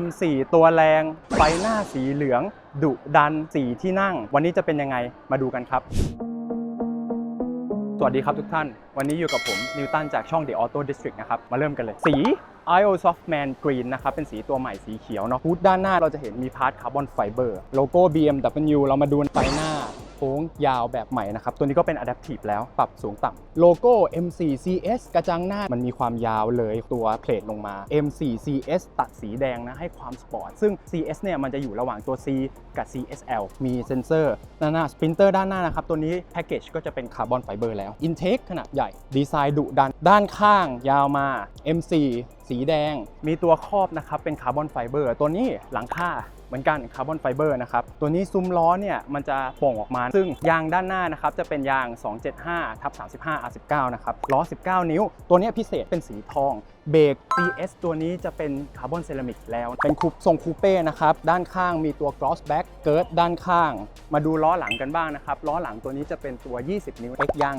M4 ตัวแรง ไฟหน้าสีเหลือง ดุดันสีที่นั่ง วันนี้จะเป็นยังไงมาดูกันครับ สวัสดีครับทุกท่าน วันนี้อยู่กับผมนิวตันจากช่อง The Auto District นะครับ มาเริ่มกันเลย สี IO Softman Green นะครับ เป็นสีตัวใหม่สีเขียวเนาะฮูดด้านหน้าเราจะเห็นมีพาร์ทคาร์บอนไฟเบอร์โลโก้ BMW เรามาดูไฟหน้า ค้งยาวแบบใหม่นะครับ ตัวนี้ก็เป็น Adaptive แล้วปรับสูงต่ำโลโก้ M4CS กระจังหน้ามันมีความยาวเลยตัวเพลทลงมา M4CS ตัดสีแดงนะให้ความสปอร์ต ซึ่ง CS เนี่ยมันจะอยู่ระหว่างตัว C กับ CSL มีเซนเซอร์ด้านหน้าสปรินเตอร์ด้านหน้านะครับ ตัวนี้แพ็กเกจก็จะเป็นคาร์บอนไฟเบอร์แล้ว Intake ขนาดใหญ่ดีไซน์ดุดัน ด้านข้างยาวมา M4 สีแดง มีตัวครอบนะครับเป็นคาร์บอนไฟเบอร์ตัวนี้หลังคา เหมือนกันคาร์บอนไฟเบอร์นะครับตัวนี้ซุ้มล้อเนี่ยมันจะโป่งออกมา ซึ่งยางด้านหน้านะครับจะเป็นยาง 275ทับ35 R19 นะครับล้อ 19 นิ้ว ตัวนี้พิเศษเป็นสีทองเบรก CS ตัวนี้จะเป็นคาร์บอนเซรามิกแล้ว เป็นคูปทรงคูเป้นะครับ ด้านข้างมีตัว gloss back เกิร์ดด้านข้าง มาดูล้อหลังกันบ้างนะครับ ล้อหลังตัวนี้จะเป็นตัว 20 นิ้ว X ยาง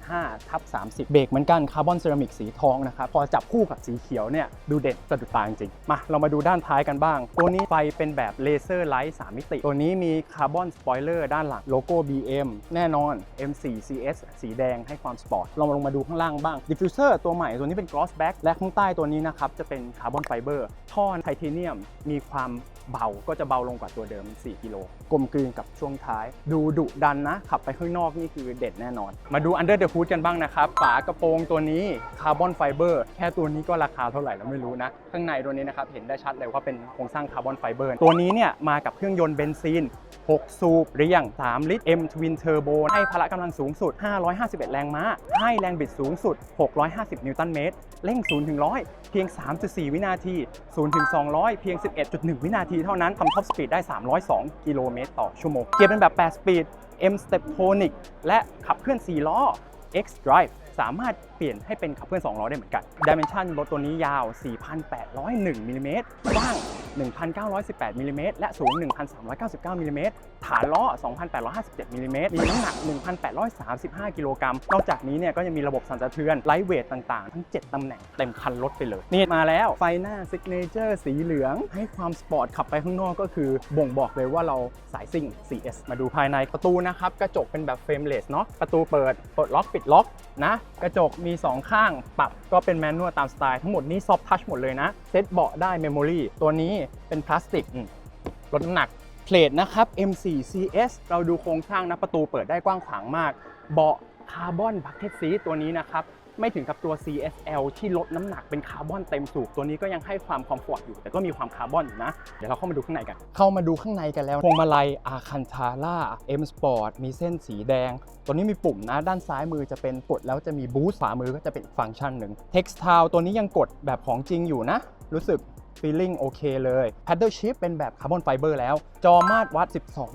285ทับ30 เบรกเหมือนกันคาร์บอนเซรามิกสีทองนะครับ พอจับคู่กับสีเขียวเนี่ย ดูเด่นสะดุดตาจริงๆ มา เรามาดูด้านท้ายกันบ้าง ตัวนี้ไฟเป็นแบบเลเซอร์ไลท์3มิติ ตัวนี้มีคาร์บอนสปอยเลอร์ด้านหลังโลโก้ BM แน่นอน M4CS สีแดงให้ความสปอร์ตเรามาลงมาดูข้างล่างบ้างดิฟฟิวเซอร์ตัวใหม่ตัวนี้เป็นกลอสแบ็กและข้างใต้ตัวนี้นะครับจะเป็นคาร์บอนไฟเบอร์ท่อไทเทเนียมมีความ เบาก็จะเบาลงกว่าตัวเดิม 4 กิโลกลมกลืนกับช่วงท้าย ดูดุดันนะ ขับไปข้างนอกนี่คือเด็ดแน่นอน มาดู Under the Hood กันบ้างนะครับฝากระโปรงตัวนี้คาร์บอนไฟเบอร์แค่ตัวนี้ก็ราคาเท่าไหร่เราไม่รู้นะ ข้างในตัวนี้นะครับเห็นได้ชัดเลยว่าเป็นโครงสร้างคาร์บอนไฟเบอร์ตัวนี้เนี่ยมากับเครื่องยนต์เบนซิน6 สูบเรียง 3 ลิตร M Twin Turbo ให้พละกำลังสูงสุด 551 แรงม้า ให้แรงบิดสูงสุด 650 นิวตันเมตร เร่ง 0 ถึง 100 เพียง 3.4 วินาที 0 ถึง 200 เพียง 11.1 วินาทีเท่านั้นทำท็อปสปีดได้ 302 กิโลเมตรต่อชั่วโมง เกียร์เป็นแบบ 8 สปีด M Step Tonic และขับเคลื่อน 4 ล้อ X Drive สามารถเปลี่ยนให้เป็นขับเคลื่อน2ล้อได้เหมือนกัน Dimension รถตัวนี้ยาว 4,801มิลลิเมตรกว้าง 1,918มิลลิเมตรและสูง 1,399มิลลิเมตรฐานล้อ 2,857มิลลิเมตรมีน้ำหนัก 1,835 กิโลกรัม นอกจากนี้เนี่ยก็ยังมีระบบสั่นสะเทือนไลท์เวทต่างๆ ทั้ง 7 ตำแหน่งเต็มคันรถไปเลย นี่มาแล้วไฟหน้า Signature สีเหลือง ให้ความสปอร์ตขับไปข้างนอกก็คือ บ่งบอกเลยว่าเราสายซิ่ง CS มาดูภายในประตูนะครับ กระจกเป็นแบบเฟรมเลสเนาะประตูเปิดปลดล็อกปิดล็อกนะ กระจกมี 2 ข้างปรับก็เป็นแมนนวลตามสไตล์ทั้งหมดนี้ซอฟทัชหมดเลยนะ เซ็ตเบาะได้เมมโมรีตัวนี้เป็นพลาสติกลดน้ำหนักเพลทนะครับ M4CS เราดูโครงสร้างนะประตูเปิดได้กว้างขวางมาก เบาะคาร์บอนบัคเก็ตซีตัวนี้นะครับ ไม่ถึงกับตัว CSL ที่ลดน้ำหนักเป็นคาร์บอนเต็มสูบตัวนี้ก็ยังให้ความคอมฟอร์ตอยู่ แต่ก็มีความคาร์บอนอยู่นะ เดี๋ยวเราเข้ามาดูข้างในกัน เข้ามาดูข้างในกันแล้วพวงมาลัยอาคันทาร่า M Sport มีเส้นสีแดง ตัวนี้มีปุ่มนะ ด้านซ้ายมือจะเป็นกดแล้วจะมีบูสต์ขวามือก็จะเป็นฟังก์ชันหนึ่ง Textile ตัวนี้ยังกดแบบของจริงอยู่นะ รู้สึก feeling โอเคเลย paddle shift เป็นแบบคาร์บอนไฟเบอร์แล้ว จอมาตรวัด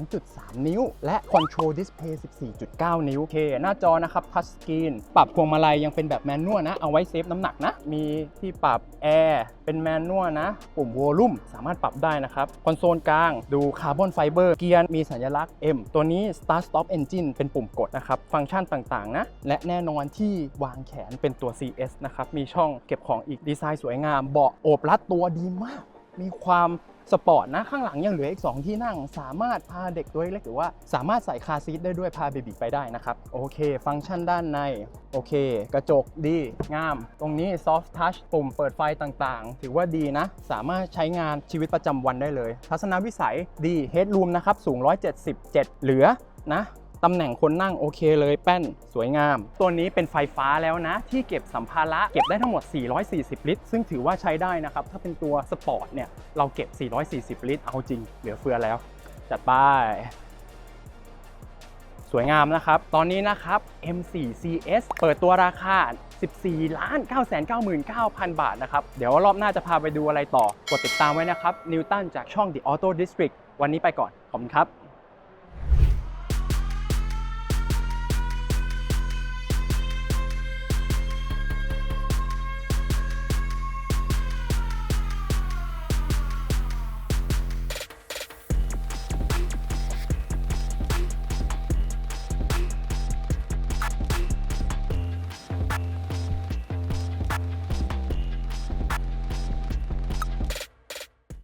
12.3 นิ้ว และ control display 14.9 นิ้วเค หน้าจอนะครับ touch screen ปรับพวงมาลัยยังเป็นแบบแมนนวลนะ เอาไว้เซฟน้ำหนักนะ มีที่ปรับแอร์เป็นแมนนวลนะ ปุ่ม volume สามารถปรับได้นะครับ คอนโซลกลางดูคาร์บอนไฟเบอร์เกียร์มีสัญลักษณ์ M ตัวนี้ start stop engine เป็นปุ่มกดนะครับ ฟังก์ชันต่างๆนะ และแน่นอนที่วางแขนเป็นตัว CS นะครับ มีช่องเก็บของอีกดีไซน์สวยงามเบาะโอบรัดตัวดีมาก มีความสปอร์ตนะ ข้างหลังยังเหลืออีก 2 ที่นั่ง สามารถพาเด็กตัวเล็กหรือว่าสามารถใส่คาซีทได้ด้วยพาเบบีไปได้นะครับ โอเค ฟังก์ชันด้านใน โอเค กระจกดี งาม ตรงนี้ soft touch ปุ่มเปิดไฟต่างๆ ถือว่าดีนะ สามารถใช้งานชีวิตประจำวันได้เลย ทัศนวิสัยดี headroom นะครับ สูง 177 เหลือนะ ตำแหน่งคนนั่งโอเคเลยแป้นสวยงาม ตัวนี้เป็นไฟฟ้าแล้วนะ ที่เก็บสัมภาระเก็บได้ทั้งหมด 440 ลิตร ซึ่งถือว่าใช้ได้นะครับ ถ้าเป็นตัวสปอร์ตเนี่ย เราเก็บ 440 ลิตร เอาจริง เหลือเฟือแล้ว จัดไปสวยงามนะครับ ตอนนี้นะครับ M4CS เปิดตัวราคา 14 ล้าน 999,000 บาทนะครับ เดี๋ยวรอบหน้าจะพาไปดูอะไรต่อ กดติดตามไว้นะครับ นิวตันจากช่อง The Auto District วันนี้ไปก่อน ขอบคุณครับ